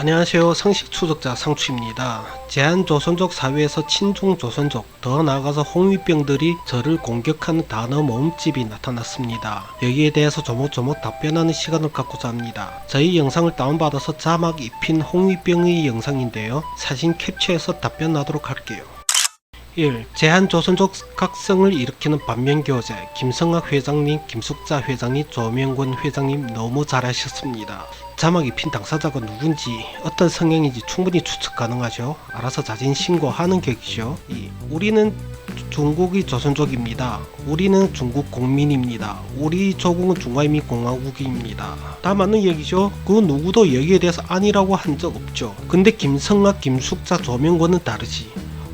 안녕하세요. 상식 추적자 상추입니다. 제한 조선족 사회에서 친중 조선족, 더 나아가서 홍위병들이 저를 공격하는 단어 모음집이 나타났습니다. 여기에 대해서 조목조목 답변하는 시간을 갖고자 합니다. 저희 영상을 다운받아서 자막 입힌 홍위병의 영상인데요. 사진 캡처해서 답변하도록 할게요. 1. 제한조선족 각성을 일으키는 반면교제 김성학 회장님, 김숙자 회장님, 조명권 회장님 너무 잘하셨습니다. 자막 입힌 당사자가 누군지 어떤 성향인지 충분히 추측 가능하죠. 알아서 자진 신고하는 격이죠. 2. 우리는 중국이 조선족입니다. 우리는 중국 국민입니다. 우리 조국은 중화인민공화국입니다. 다 맞는 얘기죠. 그 누구도 여기에 대해서 아니라고 한 적 없죠. 근데 김성학, 김숙자, 조명권은 다르지.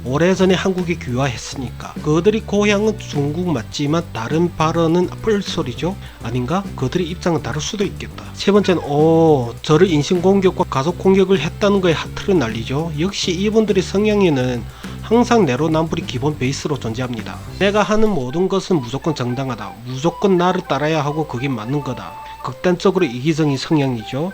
오래전에 한국에 귀화했으니까. 그들이 고향은 중국 맞지만 다른 발언은 뿔소리죠? 아닌가? 그들의 입장은 다를 수도 있겠다. 세 번째는 오 저를 인신공격과 가속 공격을 했다는 거에 하트를 날리죠. 역시 이분들의 성향에는 항상 내로남불이 기본 베이스로 존재합니다. 내가 하는 모든 것은 무조건 정당하다. 무조건 나를 따라야 하고 그게 맞는 거다. 극단적으로 이기적인 성향이죠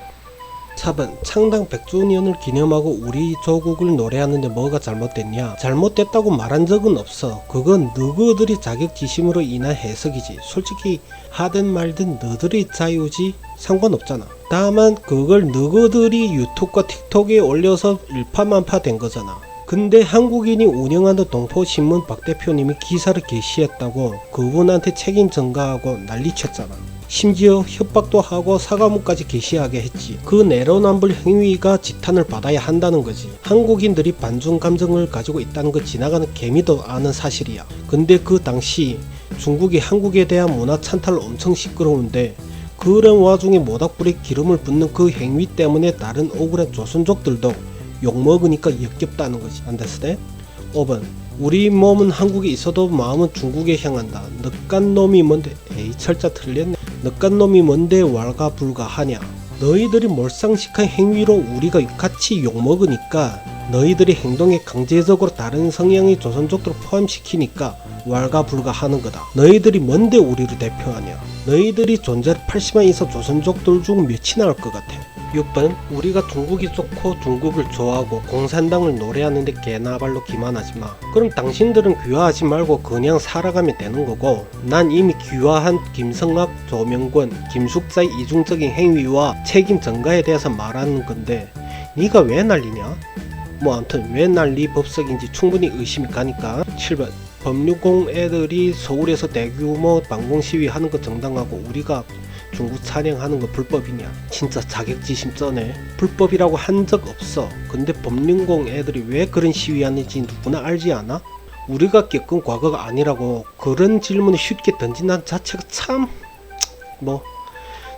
4번 창당 100주년을 기념하고 우리 조국을 노래하는데 뭐가 잘못됐냐? 잘못됐다고 말한 적은 없어. 그건 너희들이 자격지심으로 인한 해석이지. 솔직히 하든 말든 너희들의 자유지 상관없잖아. 다만 그걸 너희들이 유튜브과 틱톡에 올려서 일파만파 된 거잖아. 근데 한국인이 운영하는 동포신문 박 대표님이 기사를 게시했다고 그분한테 책임 전가하고 난리쳤잖아 심지어 협박도 하고 사과문까지 게시하게 했지. 그 내로남불 행위가 지탄을 받아야 한다는 거지. 한국인들이 반중 감정을 가지고 있다는 거 지나가는 개미도 아는 사실이야. 근데 그 당시 중국이 한국에 대한 문화 찬탈 엄청 시끄러운데 그런 와중에 모닥불에 기름을 붓는 그 행위 때문에 다른 억울한 조선족들도 욕먹으니까 역겹다는 거지. 안됐으네? 5번 우리 몸은 한국에 있어도 마음은 중국에 향한다. 늑간 놈이 뭔데? 에이 철자 틀렸네. 늑간 놈이 뭔데 왈가 불가하냐? 너희들이 몰상식한 행위로 우리가 같이 욕먹으니까 너희들이 행동에 강제적으로 다른 성향의 조선족들을 포함시키니까 왈가불가하는 거다. 너희들이 뭔데 우리를 대표하냐? 너희들이 존재를 80만 이상 조선족들 중 몇이나 할 것 같아. 6번 우리가 중국이 좋고 중국을 좋아하고 공산당을 노래하는데 개나발로 기만하지 마. 그럼 당신들은 귀화하지 말고 그냥 살아가면 되는 거고 난 이미 귀화한 김성학, 조명권, 김숙자의 이중적인 행위와 책임 전가에 대해서 말하는 건데 네가 왜 난리냐? 뭐 아무튼 왜 난리 법석인지 충분히 의심이 가니까 7번 법률공 애들이 서울에서 대규모 방공 시위 하는 거 정당하고 우리가 중국 찬양하는 거 불법이냐? 진짜 자격지심 쩌네. 불법이라고 한 적 없어. 근데 법륜공 애들이 왜 그런 시위하는지 누구나 알지 않아? 우리가 겪은 과거가 아니라고 그런 질문을 쉽게 던진다는 자체가 참... 뭐...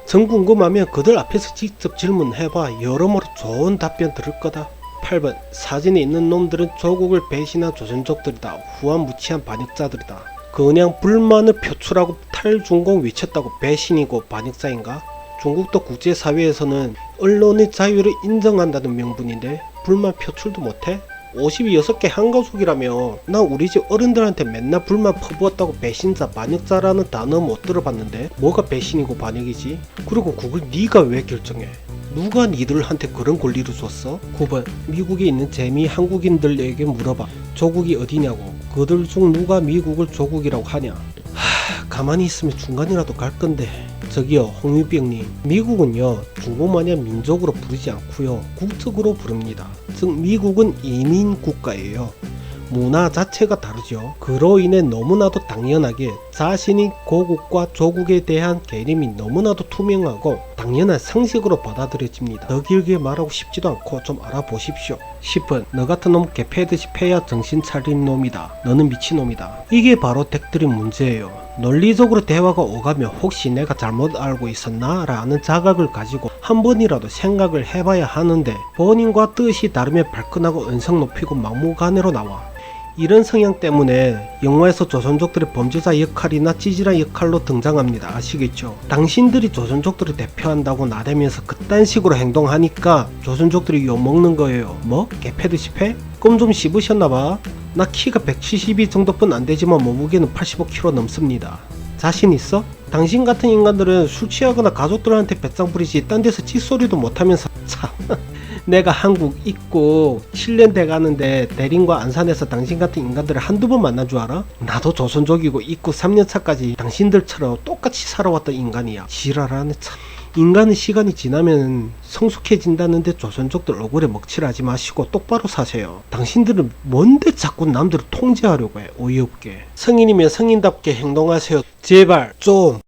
정 궁금하면 그들 앞에서 직접 질문해봐. 여러모로 좋은 답변 들을 거다. 8번 사진에 있는 놈들은 조국을 배신한 조선족들이다. 후한무치한 반역자들이다. 그냥 불만을 표출하고 탈중공 외쳤다고 배신이고 반역자인가? 중국도 국제사회에서는 언론의 자유를 인정한다는 명분인데 불만 표출도 못해? 56개 한가족이라며 나 우리 집 어른들한테 맨날 불만 퍼부었다고 배신자 반역자라는 단어 못 들어봤는데 뭐가 배신이고 반역이지? 그리고 그걸 네가 왜 결정해? 누가 니들한테 그런 권리를 줬어? 9번 미국에 있는 재미 한국인들에게 물어봐 조국이 어디냐고 그들 중 누가 미국을 조국이라고 하냐 하, 가만히 있으면 중간이라도 갈 건데 저기요 홍유병님 미국은요 중국 마냥 민족으로 부르지 않고요 국적으로 부릅니다 즉 미국은 이민 국가예요 문화 자체가 다르죠. 그로 인해 너무나도 당연하게 자신이 고국과 조국에 대한 개념이 너무나도 투명하고 당연한 상식으로 받아들여집니다. 더 길게 말하고 싶지도 않고 좀 알아보십시오. 10번 너 같은 놈 개패듯이 패야 정신 차린 놈이다. 너는 미친놈이다. 이게 바로 덱들의 문제예요. 논리적으로 대화가 오가면 혹시 내가 잘못 알고 있었나? 라는 자각을 가지고 한 번이라도 생각을 해봐야 하는데 본인과 뜻이 다르면 발끈하고 언성 높이고 막무가내로 나와. 이런 성향 때문에 영화에서 조선족들의 범죄자 역할이나 찌질한 역할로 등장합니다. 아시겠죠? 당신들이 조선족들을 대표한다고 나대면서 그딴 식으로 행동하니까 조선족들이 욕먹는 거예요. 뭐? 개패듯이 패? 껌 좀 씹으셨나봐. 나 키가 172 정도뿐 안 되지만 몸무게는 85kg 넘습니다. 자신 있어? 당신 같은 인간들은 술 취하거나 가족들한테 배짱 부리지 딴 데서 찌소리도 못하면서 참 내가 한국 입국 7년 돼 가는데 대림과 안산에서 당신 같은 인간들을 한두 번 만난 줄 알아? 나도 조선족이고 입국 3년 차까지 당신들처럼 똑같이 살아왔던 인간이야. 지랄하네 참. 인간은 시간이 지나면 성숙해진다는데 조선족들 얼굴에 먹칠하지 마시고 똑바로 사세요. 당신들은 뭔데 자꾸 남들을 통제하려고 해. 어이없게. 성인이면 성인답게 행동하세요. 제발 좀.